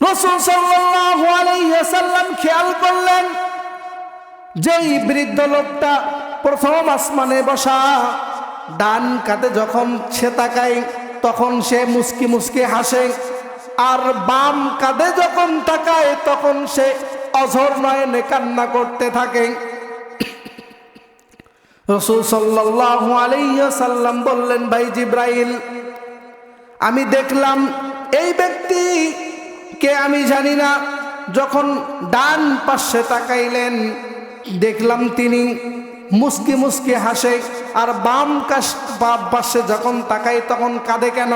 রসুল সাল্লাম খেয়াল করলেন, যেই বৃদ্ধ লোকটা প্রথম আসমানে বসা, ডান কাতে যখন সে তাকায়, তখন সে মুসকি মুসকি হাসে, আর বাম কাঁধে যখন তাকায়, তখন সে অঝর নয়নে কান্না করতে থাকে। রসুল আলাইহি সাল্লাম বললেন, ভাই জিব্রাইল, আমি দেখলাম এই ব্যক্তি কে আমি জানি না। যখন ডান পাশে তাকাইলেন, দেখলাম তিনি মুসকি মুসকি হাসে, আর বাম কাশ পাশে যখন তাকাই তখন কাঁদে কেন?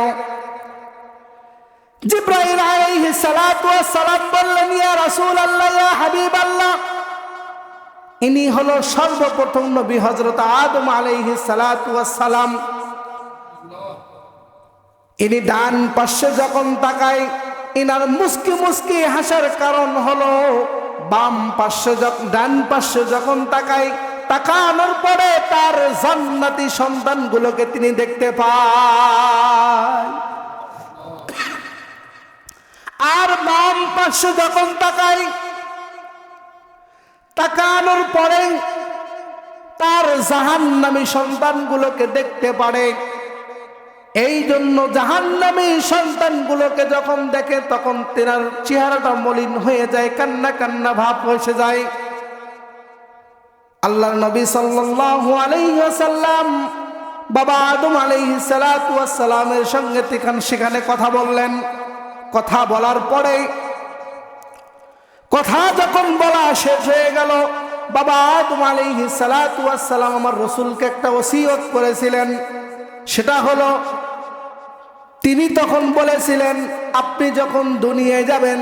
ইনি হলো সর্বপ্রথম নবী হযরত আদম আলাইহিস সালাতু সালাম। ইনি ডান পাশে যখন তাকায় ইনার মুস্কি মুস্কি হাসার কারণ হলো, বাম পাশে যখন ডান পাশে যখন তাকায় তাকানোর পরে তার জান্নাতি সন্তানগুলোকে তিনি দেখতে পায়। আর বাম পাশে যখন তাকায় তাকানোর পরে তার জাহান্নামী সন্তানগুলোকে দেখতে পারে। এই জন্য জাহান্নামী সন্তানগুলোকে যখন দেখে, তখন তেনার চেহারাটা মলিন হয়ে যায়, কান্না কান্না ভাব হয়ে যায়। আল্লাহ নবী সাল্লাল্লাহু আলাইহি ওয়াসাল্লাম বাবা আদম আলাইহি সালাতু সঙ্গে তিখান সেখানে কথা বললেন। কথা বলার পরে কথা যখন বলা শেষ হয়ে গেল, বাবা আদম আলাইহি সালাতু আমার রসুলকে একটা ওসিয়ত করেছিলেন। সেটা হলো, তিনি তখন বলেছিলেন, আপনি যখন দুনিয়ায় যাবেন,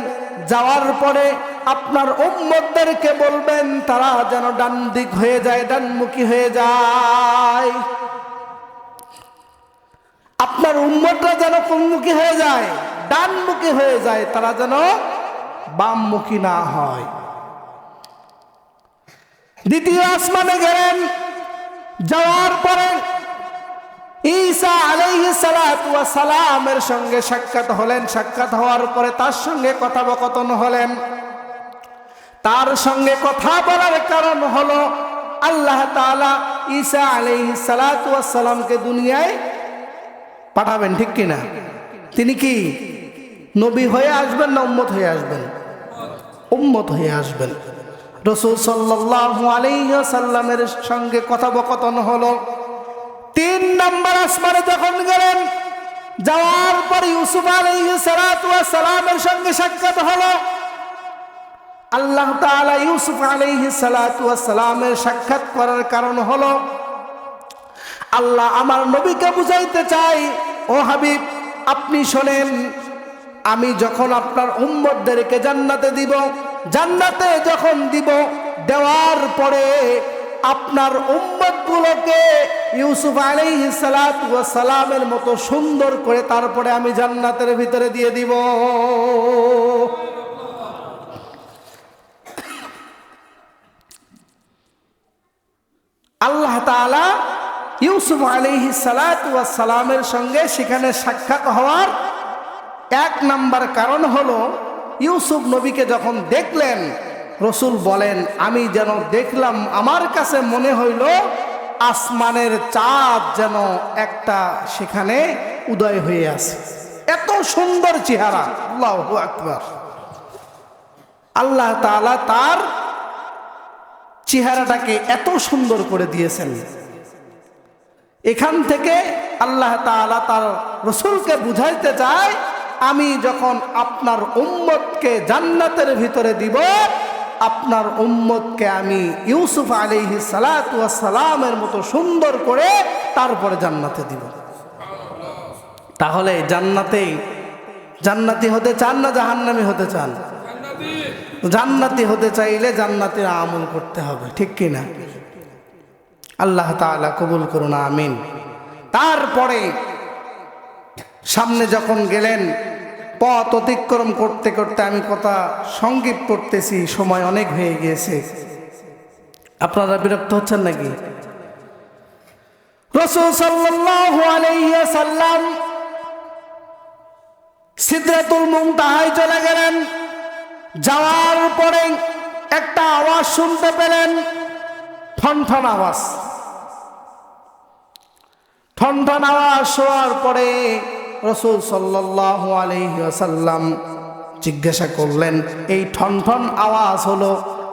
যাওয়ার পরে আপনার উম্মতদেরকে বলবেন, তারা যেন ডান দিক হয়ে যায়, ডানমুখী হয়ে যায়। আপনার উম্মতরা যেন কোনমুখী হয়ে যায়, ডানমুখী হয়ে যায়, তারা যেন বামমুখী না হয়। দ্বিতীয় আসমানে গেলেন, যাওয়ার পরে ঈসা আলাইহি সালাতু ওয়াস সালামের সঙ্গে সাক্ষাৎ হলেন। সাক্ষাৎ হওয়ার পরে তার সঙ্গে কথোপকথন হলেন। তার সঙ্গে কথা বলার কারণ হলো, আল্লাহ তাআলা ঈসা আলাইহি সালাতু ওয়াস সালামকে দুনিয়ায় পাঠাবেন, ঠিক কিনা তিনি কি নবী হয়ে আসবেন না উম্মত হয়ে আসবেন? উম্মত হয়ে আসবেন। রসুল সাল্লাল্লাহু আলাইহি সাল্লামের সঙ্গে কথোপকথন হলো তিন নম্বর আসমানে যখন গেলেন, যাওয়ার পর ইউসুফ আলাইহি সালাতু ওয়াস সালামের সঙ্গে সাক্ষাৎ হলো। আল্লাহ তাআলা ইউসুফ আলাইহি সালাতু ওয়াস সালামের সাক্ষাৎ করার কারণ হলো, আল্লাহ আমার নবীকে বুঝাইতে চাই, ও হাবিব, আপনি শোনেন, আমি যখন আপনার উম্মতদেরকে জান্নাতে দিব, জান্নাতে যখন দিব, দেওয়ার পরে আপনার উম্মতগুলোকে ইউসুফ ওয়াস সালামের মতো সুন্দর করে তারপরে আমি জান্নাতের ভিতরে দিয়ে দিব। আল্লাহ তাআলা ইউসুফ ওয়াস সালামের সঙ্গে সেখানে সাক্ষাৎ হওয়ার এক নাম্বার কারণ হলো, ইউসুফ নবীকে যখন দেখলেন, রসুল বলেন, আমি যেন দেখলাম, আমার কাছে মনে হইল আসমানের চাঁদ যেন একটা সেখানে উদয় হয়ে আছে। এত সুন্দর চেহারা। আল্লাহ আকবার। আল্লাহ তাআলা তার চেহারাটাকে এত সুন্দর করে দিয়েছেন। এখান থেকে আল্লাহ তাআলা তার রসুলকে বুঝাইতে চায়, আমি যখন আপনার উম্মতকে জান্নাতের ভিতরে দিব আপনার উম্মতকে আমি ইউসুফ আলিহি সালামের মতো সুন্দর করে তারপরে জান্নাতে দিব। তাহলে জান্নাতে জান্নাতি হতে চান না জাহান্নামি হতে চান? জান্নাতি হতে চাইলে জান্নাতের আমল করতে হবে, ঠিক কিনা আল্লাহ তাআলা কবুল করুন, আমিন। তারপরে সামনে যখন গেলেন পথ অতিক্রম করতে করতে আমি কথা সংগীত করতেছি, সময় অনেক হয়ে গিয়েছে। আপনারা বিরক্ত হচ্ছেন নাকি? রসুল আলাইহি সাল্লাম চলে গেলেন। যাওয়ার পরে একটা আওয়াজ শুনতে পেলেন ঠন ঠন আওয়াজ। ঠন ঠন আওয়াজ শোয়ার পরে রসুল সাল্লাহ আলহিহাসাল্লাম জিজ্ঞাসা করলেন, এই ঠন ঠন আওয়াজ হলো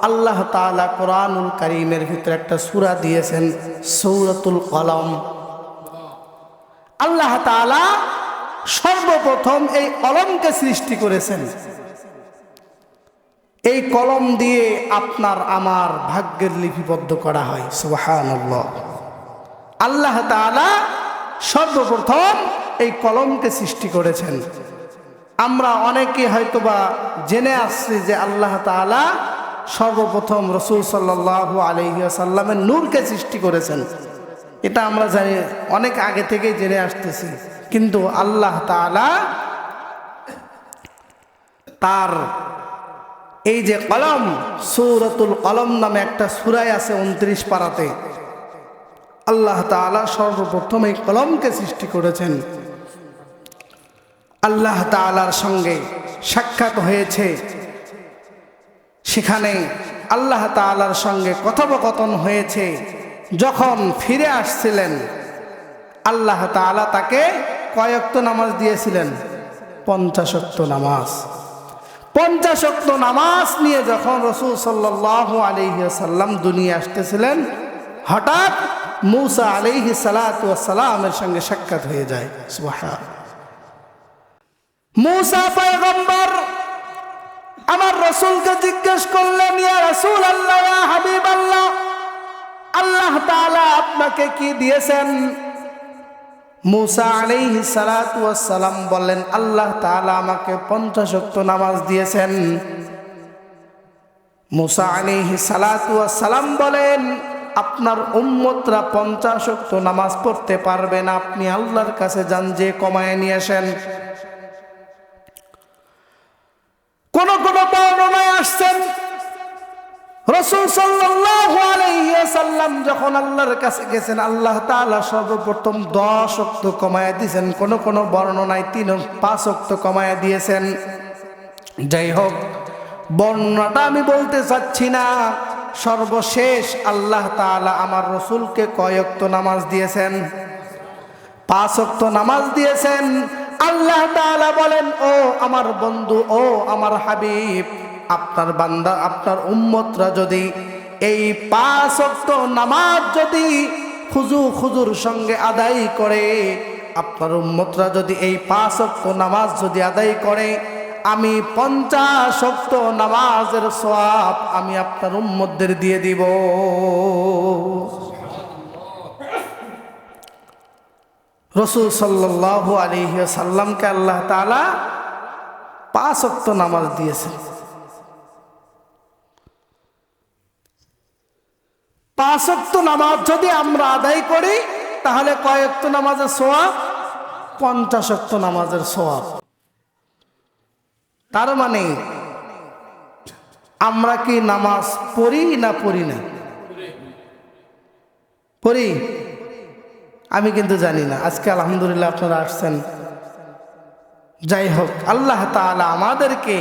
আল্লাহ তাআলা কোরআনুল করিমের ভিতরে একটা সুরা দিয়েছেন, সৌরতুল কলম। আল্লাহ তাআলা সর্বপ্রথম এই কলমকে সৃষ্টি করেছেন। এই কলম দিয়ে আপনার আমার ভাগ্যের লিপিবদ্ধ করা হয়, সুবহানাল্লাহ। আল্লাহ তাআলা সর্বপ্রথম এই কলমকে সৃষ্টি করেছেন। আমরা অনেকে হয়তোবা জেনে আসছি যে আল্লাহ তাআলা সর্বপ্রথম রসুল সাল্লাল্লাহু আলাইহি সাল্লামের নূরকে সৃষ্টি করেছেন। এটা আমরা জানি, অনেক আগে থেকেই জেনে আসতেছি। কিন্তু আল্লাহ তাআলা তার এই যে কলম, সৌরতুল কলম নামে একটা সুরাই আছে উনত্রিশ পাড়াতে আল্লাহ তাআলা সর্বপ্রথম এই কলমকে সৃষ্টি করেছেন। আল্লাহ তাআলার সঙ্গে সাক্ষাৎ হয়েছে। সেখানে আল্লাহ তাআলার সঙ্গে কথোপকথন হয়েছে। যখন ফিরে আসছিলেন, আল্লাহ তাআলা তাকে কয়েকত নামাজ দিয়েছিলেন, পঞ্চাশক্ত নামাজ। পঞ্চাশক্ত নামাজ নিয়ে যখন রসুল সাল্লাহ আলিহাসাল্লাম দুনিয়া আসতেছিলেন, হঠাৎ মৌসা আলিহি সালাতামের সঙ্গে সাক্ষাৎ হয়ে যায়। সুবহান মৌসা পয়গম্বর, আমার রসুলকে জিজ্ঞেস করলেন, ইয়া রসুল আল্লাহ হাবিব আল্লাহ আল্লাহ তাআলা আপনাকে কি দিয়েছেন? মুসা আলাইহি সালাম বললেন, আল্লাহ তাআলা আমাকে পঞ্চাশক্ত নামাজ দিয়েছেন। মুসা সালাতু সালাম বলেন, আপনার উম্মতরা পঞ্চাশক্ত নামাজ পড়তে পারবেন আপনি আল্লাহর কাছে যান, যে কমায় নিয়ে আসেন। কোন কোন বর্ণনায় আসছেন? রসুল সাল্লাম যখন আল্লাহর কাছে গেছেন, আল্লাহ তাআলা সর্বপ্রথম দশ অক্ত কমায় দিয়েছেন। কোন কোন বর্ণনায় তিন, পাঁচ অক্ত কমায় দিয়েছেন। যাই হোক, বর্ণনাটা আমি বলতে চাচ্ছি না। সর্বশেষ আল্লাহ তাআলা আমার রসুলকে কয়ক্ত নামাজ দিয়েছেন? পাঁচ অক্ত নামাজ দিয়েছেন। আল্লাহ তাআলা বলেন, ও আমার বন্ধু, ও আমার হাবিব, আপনার বান্দা, আপনার উম্মতরা যদি এই পাঁচ অক্ত নামাজ যদি খুজু খুজুর সঙ্গে আদায় করে, আপনার উম্মতরা যদি এই পাঁচ অক্ত নামাজ যদি আদায় করে, আমি পঞ্চাশ অক্ত নামাজের সওয়াব আমি আপনার উম্মতদের দিয়ে দিব। রসুল সাল্লাহ আলিহ সাল্লামকে আল্লাহ তালা পাঁচ অক্ত নামাজ দিয়েছেন। পাঁচ নামাজ যদি আমরা আদায় করি, তাহলে কয়েকত নামাজের সোয়াব পঞ্চাশ অক্ত নামাজের সোয়াব তার মানে আমরা কি নামাজ পড়ি না পড়ি না? পড়ি। আমি কিন্তু জানি না। আজকে আলহামদুলিল্লাহ আপনারা আসছেন। যাই হোক, আল্লাহ তাআলা আমাদেরকে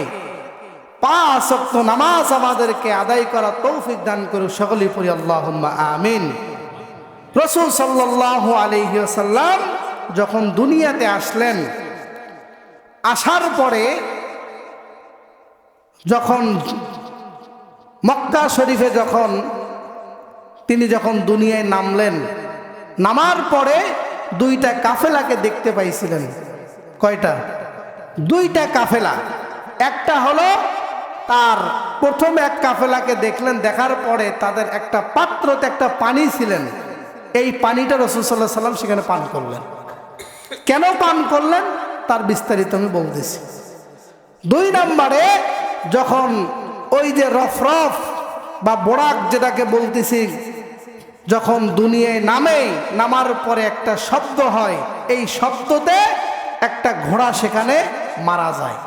পাঁচ অক্ত নামাজ আমাদেরকে আদায় করা তৌফিক দান করুক সকলেই পড়ি আল্লাহ আমিন। রসুল সাল্লাহ আলহিসাল্লাম যখন দুনিয়াতে আসলেন, আসার পরে যখন মক্কা শরীফে যখন তিনি যখন দুনিয়ায় নামলেন নামার পরে দুইটা কাফেলাকে দেখতে পাইছিলেন। কয়টা? দুইটা কাফেলা। একটা হলো তার প্রথম এক কাফেলাকে দেখলেন, দেখার পরে তাদের একটা পাত্রতে একটা পানি ছিলেন। এই পানিটা রসুল সাল্লাহ সাল্লাম সেখানে পান করলেন। কেন পান করলেন? তার বিস্তারিত আমি বলতেছি। দুই নম্বরে, যখন ওই যে রফরফ বা বোরাক যেটাকে বলতেছি যখন দুনিয়ায় নামে, নামার পরে একটা শব্দ হয়, এই শব্দতে একটা ঘোড়া সেখানে মারা যায়।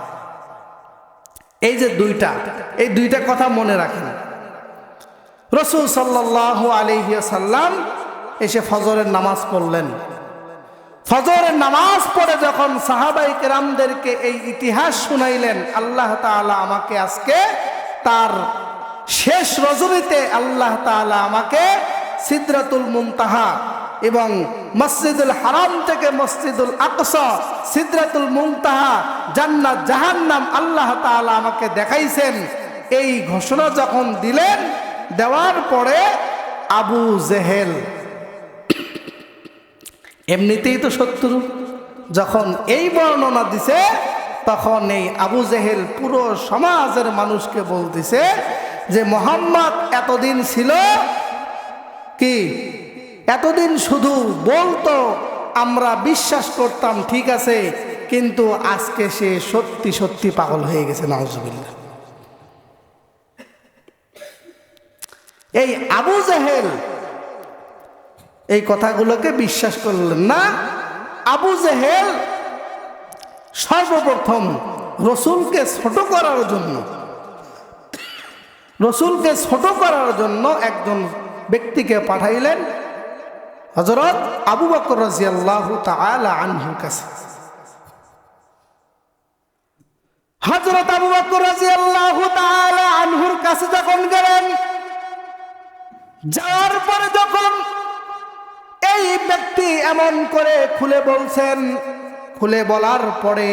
এই যে দুইটা, এই দুইটা কথা মনে রাখেন। রসুল সাল্লাহ আলহিয়া সাল্লাম এসে ফজরের নামাজ পড়লেন। ফজরের নামাজ পড়ে যখন সাহাবাই কেরামদেরকে এই ইতিহাস শুনাইলেন, আল্লাহ তাআলা আমাকে আজকে তার শেষ রজনীতে আল্লাহ তাআলা আমাকে সিদরাতুল মুনতাহা এবং মসজিদুল হারাম থেকে মসজিদুল আকসা, সিদরাতুল মুনতাহা, জান্নাত জাহান্নাম আল্লাহ তাআলা আমাকে দেখাইছেন। এই ঘোষণা যখন দিলেন, দেওয়ার পরে আবু জেহেল এমনিতেই তো শত্রু, যখন এই বর্ণনা দিছে, তখন এই আবু জেহেল পুরো সমাজের মানুষকে বলতেছে যে, মোহাম্মদ এতদিন ছিল কি? এতদিন শুধু বলতো, আমরা বিশ্বাস করতাম, ঠিক আছে, কিন্তু আজকে সে সত্যি সত্যি পাগল হয়ে গেছে নওয়াজবিল্লা এই আবু জাহেল এই কথাগুলোকে বিশ্বাস করলেন না। আবু জেহেল সর্বপ্রথম রসুলকে ছোট করার জন্য, রসুলকে ছোট করার জন্য একজন ব্যক্তিকে পাঠাইলেন হজরত আবু বকর রাজিয়াল্লাহু আনহুর কাছে। হজরত আবু বকর রাজিয়াল্লাহু আনহুর কাছে যখন গেলেন, যাওয়ার পরে যখন এই ব্যক্তি এমন করে খুলে বলছেন, খুলে বলার পরে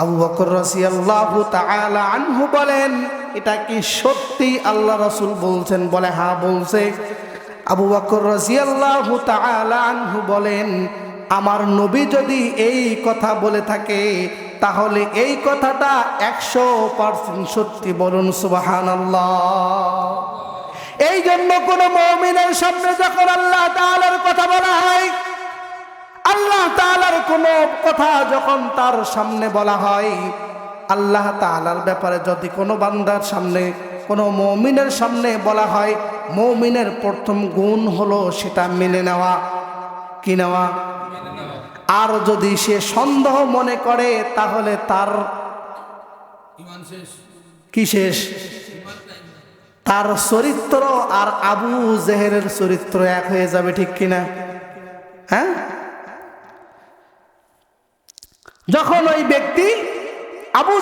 আবু বকর রাদিয়াল্লাহু তাআলা আনহু বলেন এটা কি সত্যি আল্লাহ রসুল বলছেন? বলে হ্যাঁ বলছে। আবু বকর বলেন, আমার নবী যদি এই কথা বলে থাকে, তাহলে এই কথাটা একশো পার্সেন্ট সত্যি বলুন, সুবহানাল্লাহ। এই জন্য কোন মমিনের সামনে যখন আল্লাহ তাআলার কথা বলা হয়, আল্লাহ তাআলার কোন কথা যখন তার সামনে বলা হয় আল্লাহ তাআলার ব্যাপারে যদি কোনো বান্দার সামনে কোনো মৌমিনের সামনে বলা হয় মৌমিনের প্রথম গুণ হলো সেটা মেনে নেওয়া। কি নেওয়া? আর যদি সে সন্দেহ মনে করে তাহলে তার কি শেষ? তার চরিত্র আর আবু জেহেরের চরিত্র এক হয়ে যাবে ঠিক কিনা হ্যাঁ? যখন ওই ব্যক্তি আবু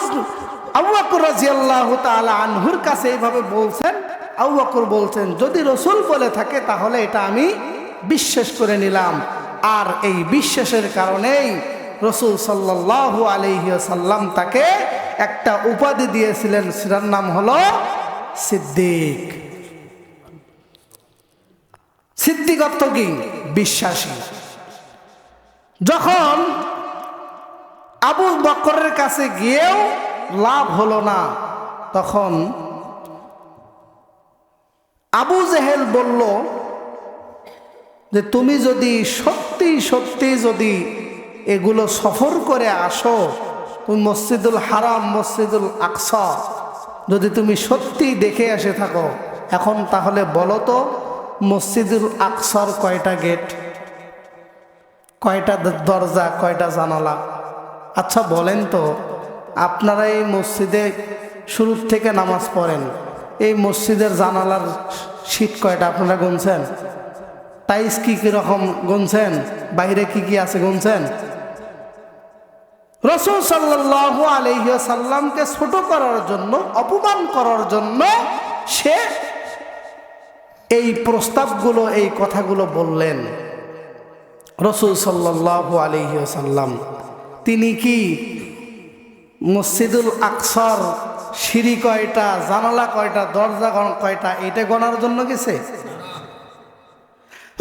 আনহুর কাছে এইভাবে বলছেন, আবু বলছেন, যদি রসুল বলে থাকে তাহলে এটা আমি বিশ্বাস করে নিলাম। আর এই বিশ্বাসের কারণেই রসুল সাল্লাল্লাহু আলাইহি সাল্লাম তাকে একটা উপাধি দিয়েছিলেন, সেটার নাম হলো সিদ্দিক। সিদ্দিকত্ব কি? বিশ্বাসী। যখন আবু বকরের কাছে গিয়েও লাভ হলো না। তখন আবু জেহেল বলল যে, তুমি যদি সত্যি সত্যি যদি এগুলো সফর করে আসো, তুমি মসজিদুল হারাম, মসজিদুল আকসা, যদি তুমি সত্যি দেখে এসে থাকো, এখন তাহলে বলো তো মসজিদুল আকসর কয়টা গেট? কয়টা দরজা, কয়টা জানালা? আচ্ছা বলেন তো, আপনারা এই মসজিদে শুরুর থেকে নামাজ পড়েন, এই মসজিদের জানালার শীত কয়টা আপনারা গুনছেন? টাইস কি কীরকম গুনছেন? বাইরে কি কি আছে গুনছেন? রসুল সাল্লাহ আলহিসাল্লামকে ছোট করার জন্য, অপমান করার জন্য সে এই প্রস্তাবগুলো, এই কথাগুলো বললেন। রসুল সাল্লাহ আলহিসাল্লাম তিনি কি মসজিদুল আকসর সিঁড়ি কয়টা, জানালা কয়টা, দরজা কয়টা, এটা গণার জন্য গেছে?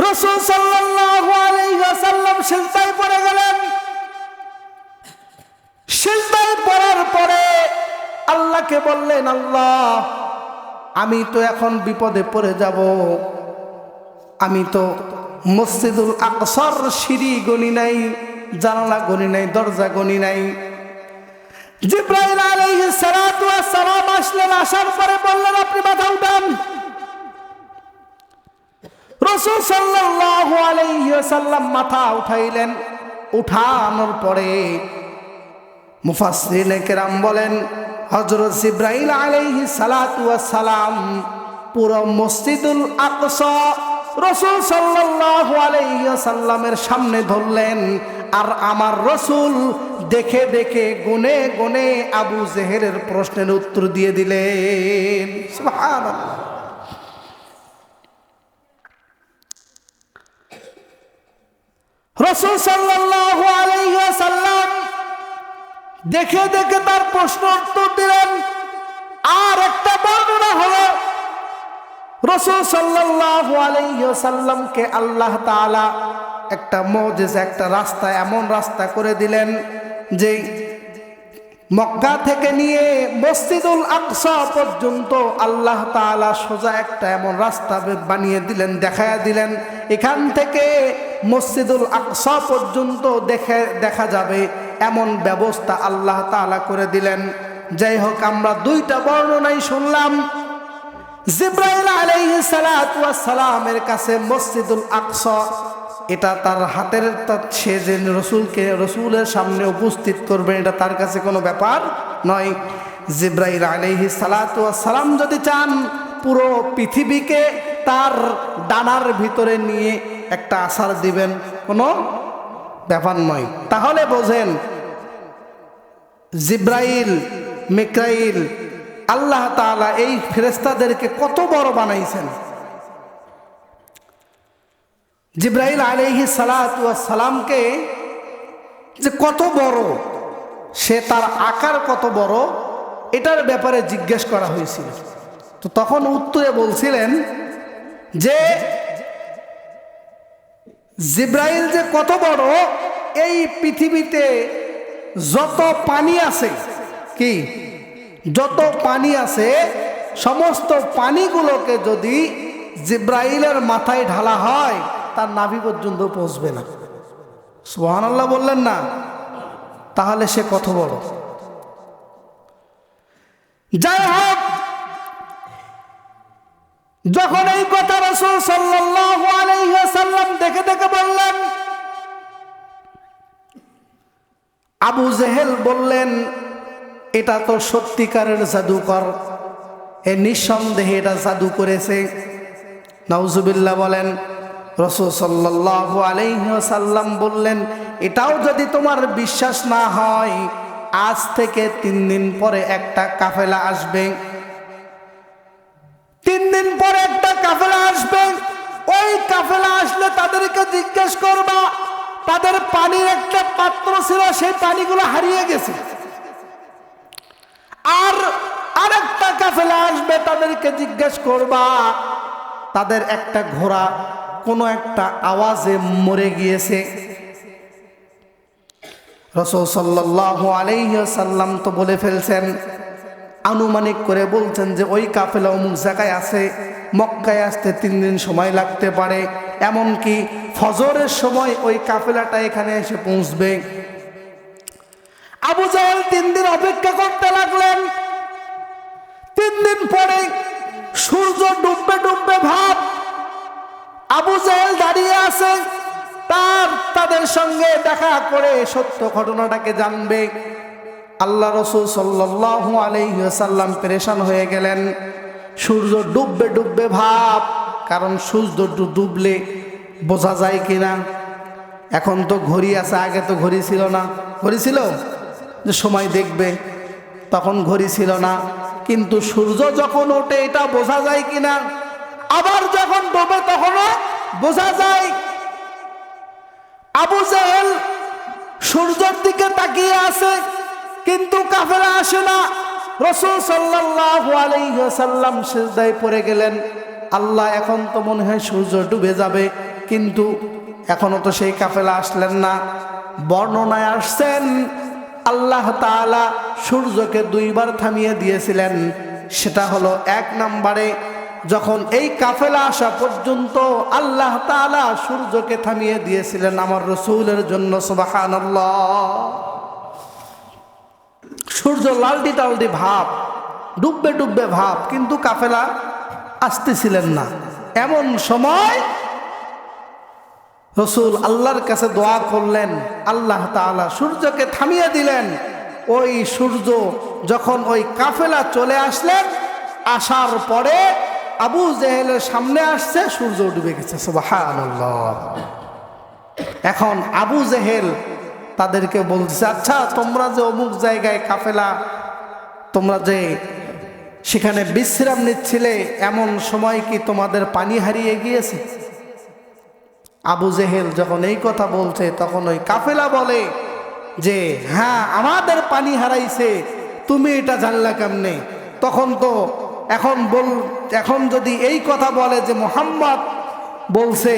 রসুল আলহিহাসাল্লাম শিল্পায় পড়ে গেলেন। সিজদায় পড়ার পরে আল্লাহকে বললেন, আল্লাহ, আমি তো এখন বিপদে পড়ে যাব। আমি তো মসজিদুল আকসর সিঁড়ি গণি নাই। জানালা গনি নাই, দরজা গনি নাই। জিব্রাইল আলাইহিস সালাতু ওয়াস সালাম আসলেন, আসার পরে বললেন, আপনি মাথা উঠান। রাসূল সাল্লাল্লাহু আলাইহি ওয়াসাল্লাম মাথা উঠাইলেন। উঠানোর পরে মুফাসরিনে কেরাম বলেন হজরত জিব্রাইল আলাইহি সালাতু সালাম পুরো মসজিদুল আকসা রসুল সাল্লাহ আলাইসাল্লামের সামনে ধরলেন। আর আমার রসুল দেখে দেখে গুনে গুনে আবু জেহেরের প্রশ্নের উত্তর দিয়ে দিলেন। রসুল আলাইসাল্লাম দেখে দেখে তার প্রশ্ন উত্তর দিলেন আর একটা বর্ণনা হলো, রসুল সাল্লাহ আলাইসাল্লামকে আল্লাহ তাআলা একটা মজেজ, একটা রাস্তা, এমন রাস্তা করে দিলেন যে মক্কা থেকে নিয়ে মসজিদুল আকসা পর্যন্ত আল্লাহ তাআলা সোজা একটা এমন রাস্তা বানিয়ে দিলেন, দেখায়া দিলেন। এখান থেকে মসজিদুল আকসা পর্যন্ত দেখে দেখা যাবে এমন ব্যবস্থা আল্লাহ তাআলা করে দিলেন। যাই হোক, আমরা দুইটা বর্ণনাই শুনলাম। জিব্রাইল আলাইহি সালাতু সালামের কাছে মসজিদুল আকসা এটা তার হাতের সে যে রসুলকে, রসুলের সামনে উপস্থিত করবেন এটা তার কাছে কোনো ব্যাপার নয়। জিব্রাইল আলাইহি সালাতু সালাম যদি চান, পুরো পৃথিবীকে তার ডানার ভিতরে নিয়ে একটা আশার দিবেন, কোনো ব্যাপার নয়। তাহলে বোঝেন, জিব্রাইল মিক্রাইল আল্লাহ তাআলা এই ফেরেস্তাদেরকে কত বড় বানাইছেন। জিব্রাইল আলাইহি সালাতু সালামকে যে কত বড়, সে তার আকার কত বড়, এটার ব্যাপারে জিজ্ঞেস করা হয়েছিল। তো তখন উত্তরে বলছিলেন যে, জিব্রাইল যে কত বড়, এই পৃথিবীতে যত পানি আছে, কি? যত পানি আছে, সমস্ত পানিগুলোকে যদি জিব্রাইলের মাথায় ঢালা হয় তার নাভি পর্যন্ত পৌঁছবে না। সুবহানাল্লাহ বললেন, না, তাহলে সে কত বড়? যাই হোক, যখন এই কথা রসুল ওয়াসাল্লাম দেখে দেখে বললেন, আবু জেহেল বললেন, এটা তো সত্যিকারের জাদুকর। এ নিঃসন্দেহে এটা জাদু করেছে। নাউজুবিল্লাহ বলেন রসুল ওয়াসাল্লাম বললেন, এটাও যদি তোমার বিশ্বাস না হয়, আজ থেকে তিন দিন পরে একটা কাফেলা আসবে। তিন দিন পরে একটা কাফেলা আসবে। ওই কাফেলা আসলে তাদেরকে জিজ্ঞেস করবা, তাদের পানির একটা পাত্র ছিল, সেই পানিগুলো হারিয়ে গেছে। আর আরেকটা কাফেলা আসবে, তাদেরকে জিজ্ঞেস করবা, তাদের একটা ঘোড়া কোনো একটা আওয়াজে মরে গিয়েছে। রসুল সাল্লাহ আলাইসাল্লাম তো বলে ফেলছেন, আনুমানিক করে বলছেন যে ওই কাফেলা অমুক জায়গায় আছে, মক্কায় আসতে তিন দিন সময় লাগতে পারে, এমনকি ফজরের সময় ওই কাফেলাটা এখানে এসে পৌঁছবে। আবু জাহেল তিন দিন অপেক্ষা করতে লাগলেন। তিন দিন পরে সূর্য ডুববে ডুববে ভাব আবু জাহেল দাঁড়িয়ে আছে। তার, তাদের সঙ্গে দেখা করে সত্য ঘটনাটাকে জানবে। আল্লাহ রসুল সাল্লাহ আলাইসাল্লাম পেরেশান হয়ে গেলেন। সূর্য ডুববে ডুববে ভাব, কারণ সূর্য ডুবলে বোঝা যায় কিনা। এখন তো ঘড়ি আছে, আগে তো ঘড়ি ছিল না। ঘড়ি ছিল? যে সময় দেখবে, তখন ঘড়ি ছিল না। কিন্তু সূর্য যখন ওঠে, এটা বোঝা যায় কিনা? আবার যখন ডোবে তখনও বোঝা যায়, আবু জাহেল সূর্যের দিকে তাকিয়ে আছে, কিন্তু কাফেলা আসে না। রসুল সাল্লাল্লাহু আলাইহি সাল্লাম সিজদায় পড়ে গেলেন। আল্লাহ এখন তো মনে হয় সূর্য ডুবে যাবে, কিন্তু এখনও তো সেই কাফেলা আসলেন না। বর্ণনায় আসছেন, আল্লাহ তাআলা সূর্যকে দুইবার থামিয়ে দিয়েছিলেন। সেটা হলো এক নম্বরে যখন এই কাফেলা আসা পর্যন্ত আল্লাহ তাআলা সূর্যকে থামিয়ে দিয়েছিলেন আমার রসুলের জন্য, সুবহানাল্লাহ। সূর্য লালটি টালটি ভাব, ডুববে ডুববে ভাব, কিন্তু কাফেলা আসতেছিলেন না। এমন সময় রসুল আল্লাহর কাছে দোয়া করলেন, আল্লাহ তাআলা সূর্যকে থামিয়ে দিলেন। ওই সূর্য যখন ওই কাফেলা চলে আসলেন, আসার পরে আবু জেহেলের সামনে আসছে, সূর্য ডুবে গেছে এখন আবু জেহেল তাদেরকে বলছে আচ্ছা তোমরা যে অমুক জায়গায় কাফেলা, তোমরা যে সেখানে বিশ্রাম নিচ্ছিলে, এমন সময় কি তোমাদের পানি হারিয়ে গিয়েছে? আবু জেহেল যখন এই কথা বলছে, তখন ওই কাফেলা বলে যে হ্যাঁ আমাদের পানি হারাইছে, তুমি এটা জানলা কেমনে? তখন তো এখন বল, এখন যদি এই কথা বলে যে মোহাম্মদ বলছে,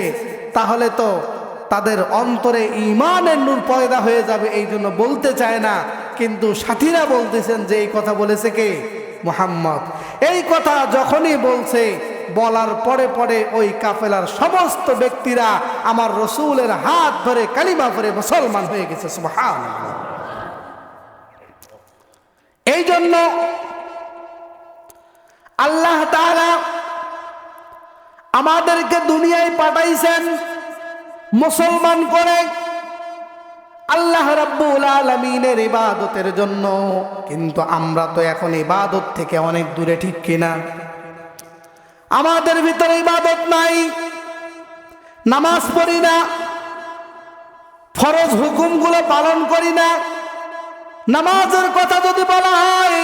তাহলে তো তাদের অন্তরে ইমানের নূর পয়দা হয়ে যাবে, এই জন্য বলতে চায় না। কিন্তু সাথীরা বলতেছেন যে এই কথা বলেছে কে? মোহাম্মদ। এই কথা যখনই বলছে, বলার পরে পরে ওই কাফেলার সমস্ত ব্যক্তিরা আমার রসুলের হাত ধরে, কালিমা করে মুসলমান হয়ে গেছে, সুবহানাল্লাহ। এই জন্য আল্লাহ তাআলা আমাদেরকে দুনিয়ায় পাঠাইছেন মুসলমান করে আল্লাহ রাব্বুল আলমিনের ইবাদতের জন্য। কিন্তু আমরা তো এখন ইবাদত থেকে অনেক দূরে, ঠিক কিনা? আমাদের ভিতরে ইবাদত নাই, নামাজ পড়ি না, ফরজ হুকুমগুলো পালন করি না। নামাজের কথা যদি বলা হয়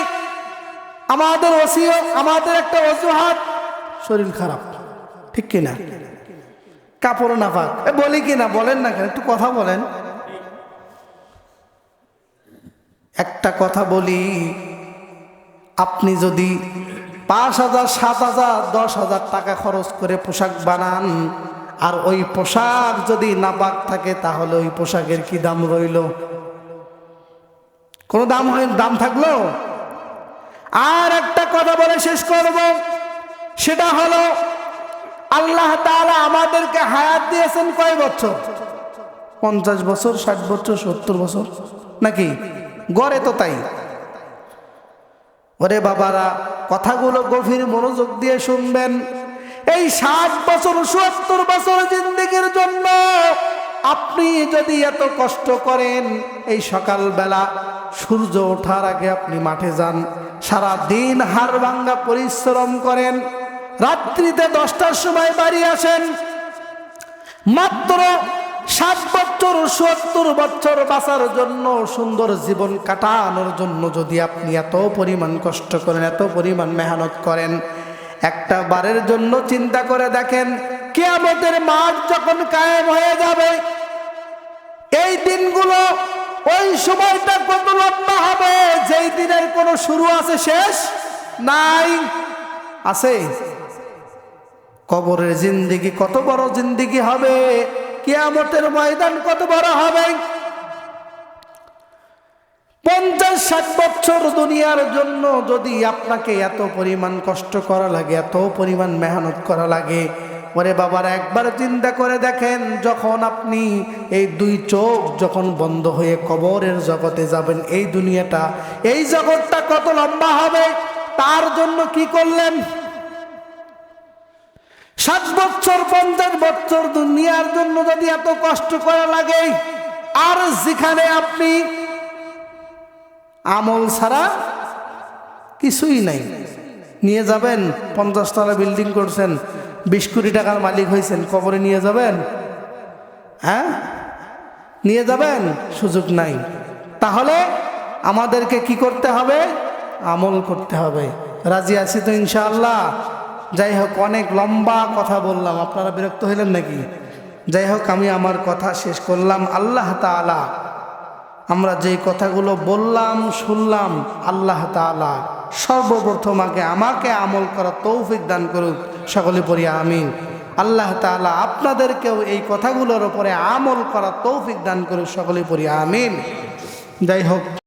আমাদের ওসিও, আমাদের একটা অজুহাত, শরীর খারাপ। ঠিক কিনা? কাপড় না পাক বলি কিনা? বলেন না কেন? একটু কথা বলেন। একটা কথা বলি, আপনি যদি পাঁচ হাজার, সাত হাজার, দশ হাজার টাকা খরচ করে পোশাক বানান, আর ওই পোশাক যদি না নাপাক থাকে, তাহলে ওই পোশাকের কি দাম রইল? কোনো দাম হয়, দাম থাকল? আর একটা কথা বলে শেষ করব। সেটা হলো, আল্লাহ তাআলা আমাদেরকে হায়াত দিয়েছেন কয় বছর? পঞ্চাশ বছর, ষাট বছর, সত্তর বছর? নাকি? গড়ে তো তাই। ওরে বাবারা, কথাগুলো গভীর মনোযোগ দিয়ে শুনবেন। এই ষাট বছর, সত্তর বছর জিন্দিগির জন্য আপনি যদি এত কষ্ট করেন, এই সকালবেলা সূর্য ওঠার আগে আপনি মাঠে যান। সারা দিন হাড় ভাঙ্গা পরিশ্রম করেন। রাত্রিতে দশটার সময় বাড়ি আসেন। মাত্র ষাট বছর, সত্তর বছর বাঁচার জন্য, সুন্দর জীবন কাটানোর জন্য যদি আপনি এত পরিমাণ কষ্ট করেন, এত পরিমাণ মেহনত করেন, একটা বারের জন্য চিন্তা করে দেখেন, কেয়ামতের মাঠ যখন কায়েম হয়ে যাবে, এই দিনগুলো ওই সময়টা কত লম্বা হবে? যেই দিনের কোনো শুরু আছে, শেষ নাই। আছে? কবরের জিন্দিগি কত বড় জিন্দিগি হবে? কিয়ামতের ময়দান কত বড় হবে? পঞ্চাশ ষাট বছর দুনিয়ার জন্য যদি আপনাকে এত পরিমাণ কষ্ট করা লাগে, এত পরিমাণ মেহনত করা লাগে ওরে বাবার একবার চিন্তা করে দেখেন, যখন আপনি এই দুই চোখ যখন বন্ধ হয়ে কবরের জগতে যাবেন, এই দুনিয়াটা, এই জগৎটা কত লম্বা হবে, তার জন্য কি করলেন? সাত বছর, পঞ্চাশ বছর দুনিয়ার জন্য যদি এত কষ্ট করা লাগে, আর যেখানে আপনি আমল ছাড়া কিছুই নাই। নিয়ে যাবেন পঞ্চাশ তলা বিল্ডিং করছেন বিশ কোটি টাকার মালিক হয়েছেন, কবরে নিয়ে যাবেন? হ্যাঁ? নিয়ে যাবেন? সুযোগ নাই। তাহলে আমাদেরকে কি করতে হবে? আমল করতে হবে। রাজি আছি তো ইনশাআল্লাহ। যাই হোক, অনেক লম্বা কথা বললাম। আপনারা বিরক্ত হইলেন নাকি? যাই হোক, আমি আমার কথা শেষ করলাম। আল্লাহ তাআলা, আমরা যেই কথাগুলো বললাম, শুনলাম, আল্লাহ তাআলা সর্বপ্রথম আগে আমাকে আমল করার তৌফিক দান করুক। সকলে পড়ি, আমিন। আল্লাহ তালা আপনাদেরকেও এই কথাগুলোর ওপরে আমল করা তৌফিক দান করে সকলে পড়ি, আমিন। যাই হোক।